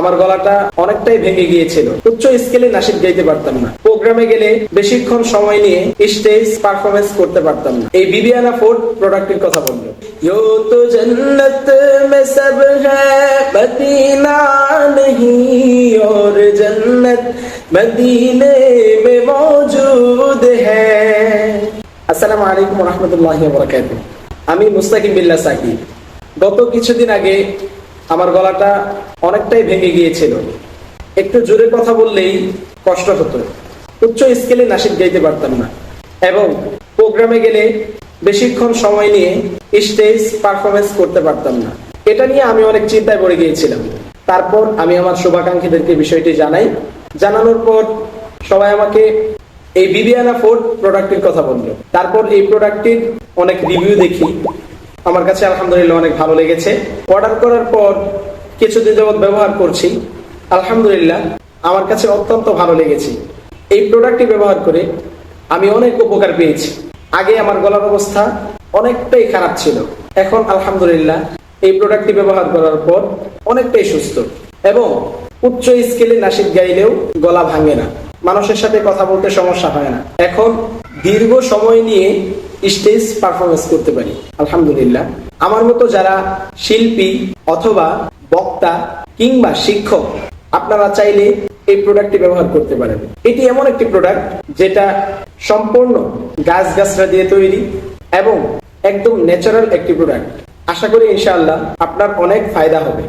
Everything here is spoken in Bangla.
আমার গলাটা অনেকটাই ভেঙে গিয়েছিল উচ্চ স্কেলে নাসিদ গাইতে পারতাম না প্রোগ্রামে গেলে বেশিক্ষণ সময় নিয়ে স্টেজ পারফরমেন্স করতে পারতাম না এই বিবিয়ানা ফোর্ড প্রোডাক্টের কথা বললো यो तो जन्नत में सब है मदीना नहीं और जन्नत मदीने में मौजूद है আসসালামু আলাইকুম রহমতুল্লাহ বরকাত আমি মুস্তাকিম বিল্লাহ সাকিব গত কিছুদিন আগে আমার গলাটা অনেকটাই ভেঙে গিয়েছিল। একটু জোরে কথা বললেই কষ্ট হতো। উচ্চ স্কেলে নাসিদ গাইতে পারতাম না। এবং প্রোগ্রামে গেলে বেশিক্ষণ সময় নিয়ে স্টেজ পারফরমেন্স করতে পারতাম না। এটা নিয়ে আমি অনেক চিন্তায় পড়ে গিয়েছিলাম। তারপর আমি আমার শুভাকাঙ্ক্ষীদেরকে বিষয়টি জানাই। জানানোর পর সবাই আমাকে এই বিবিয়ানা ফোর্ড প্রোডাক্টের কথা বলল। তারপর এই প্রোডাক্টটির অনেক রিভিউ দেখি। আমার কাছে আলহামদুলিল্লাহ অনেক ভালো লেগেছে। অর্ডার করার পর কিছুদিন যাবৎ ব্যবহার করছি। আলহামদুলিল্লাহ, আমার কাছে অত্যন্ত ভালো লেগেছে। এই প্রোডাক্টটি ব্যবহার করে আমি অনেক উপকার পেয়েছি। আগে আমার গলার অবস্থা অনেকটাই খারাপ ছিল। এখন আলহামদুলিল্লাহ, এই প্রোডাক্টটি ব্যবহার করার পর অনেকটাই সুস্থ। এবং উচ্চ স্কেলে নাসিদ গাইলেও গলা ভাঙে না। মানুষের সাথে কথা বলতে সমস্যা হয় না। এখন দীর্ঘ সময় নিয়ে স্টেজ পারফরমেন্স করতে পারি। আলহামদুলিল্লাহ। আমার মতো যারা শিল্পী অথবা বক্তা কিংবা শিক্ষক, আপনারা চাইলে এই প্রোডাক্টটি ব্যবহার করতে পারেন। এটি এমন একটি প্রোডাক্ট যেটা সম্পূর্ণ গাছ গাছরা দিয়ে তৈরি এবং একদম ন্যাচারাল একটি প্রোডাক্ট আশা করি ইনশাআল্লাহ আপনার অনেক ফায়দা হবে।